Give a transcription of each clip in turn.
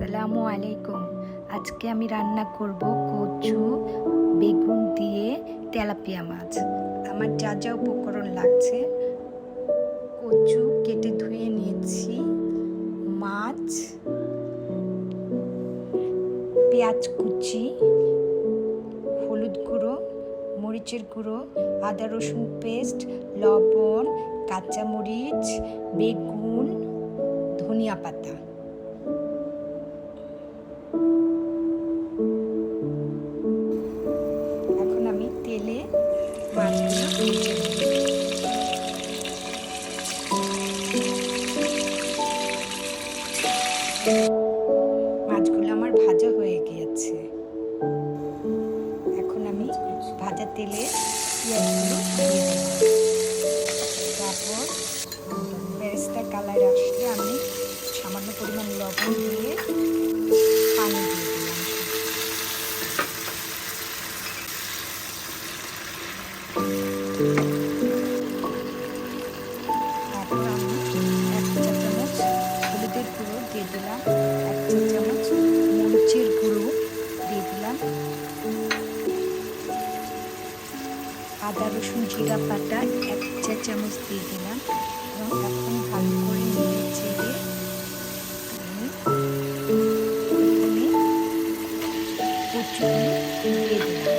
আসসালামু আলাইকুম। আজকে আমি রান্না করব কচু, বেগুন দিয়ে তেলাপিয়া মাছ। আমার যা যা উপকরণ লাগছে, কচু কেটে ধুয়ে নিয়েছি, মাছ, পেঁয়াজ কুচি, হলুদ গুঁড়ো, মরিচের গুঁড়ো, আদা রসুন পেস্ট, লবণ, কাঁচামরিচ, বেগুন, ধনিয়া পাতা। তেলে মাছগুলো আমার ভাজা হয়ে গিয়েছে। এখন আমি ভাজা তেলে তারপর বেরেস্তা কালার আসলে আমি সামান্য পরিমাণ লবণ দিয়ে আদা, রসুন, জিরা পাতা, এক চা চামচ দিয়ে দিলাম এবং এখন ভালো করে নেড়ে চেড়ে আমি কচুগুলো দিয়ে দিলাম।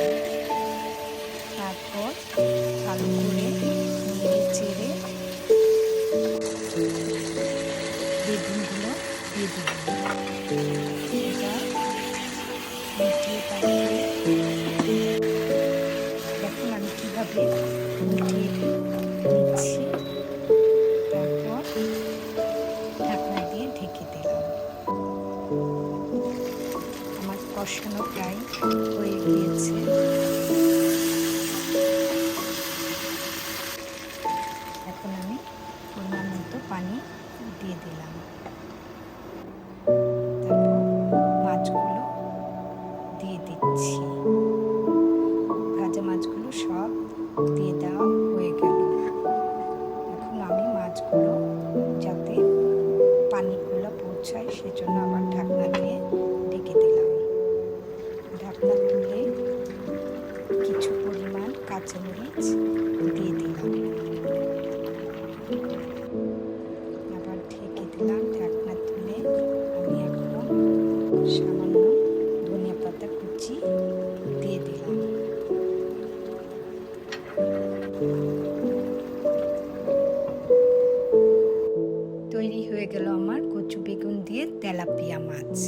তারপর ভালো করে নেড়ে চেড়ে বেগুনগুলো দিয়ে দিলাম। পাঠিয়ে কষানো প্রায় হয়ে গিয়েছে। এখন আমি পরিমাণ মতো পানি দিয়ে দিলাম। মাছগুলো দিয়ে দিচ্ছি। ভাজা মাছগুলো সব দিয়ে দেওয়া হয়ে গেল। এখন আমি মাছগুলো যাতে পানিগুলো পৌঁছায় সেজন্য আবার ঢাকনা দিয়ে কাঁচামরিচ দিয়ে দিলাম। আবার ঢেকে দিলাম ঢাকনা তুলে। আমি এখন সামান্য ধনিয়া পাতা কুচি দিয়ে দিলাম। তৈরি হয়ে গেল আমার কচু বেগুন দিয়ে তেলাপিয়া মাছ।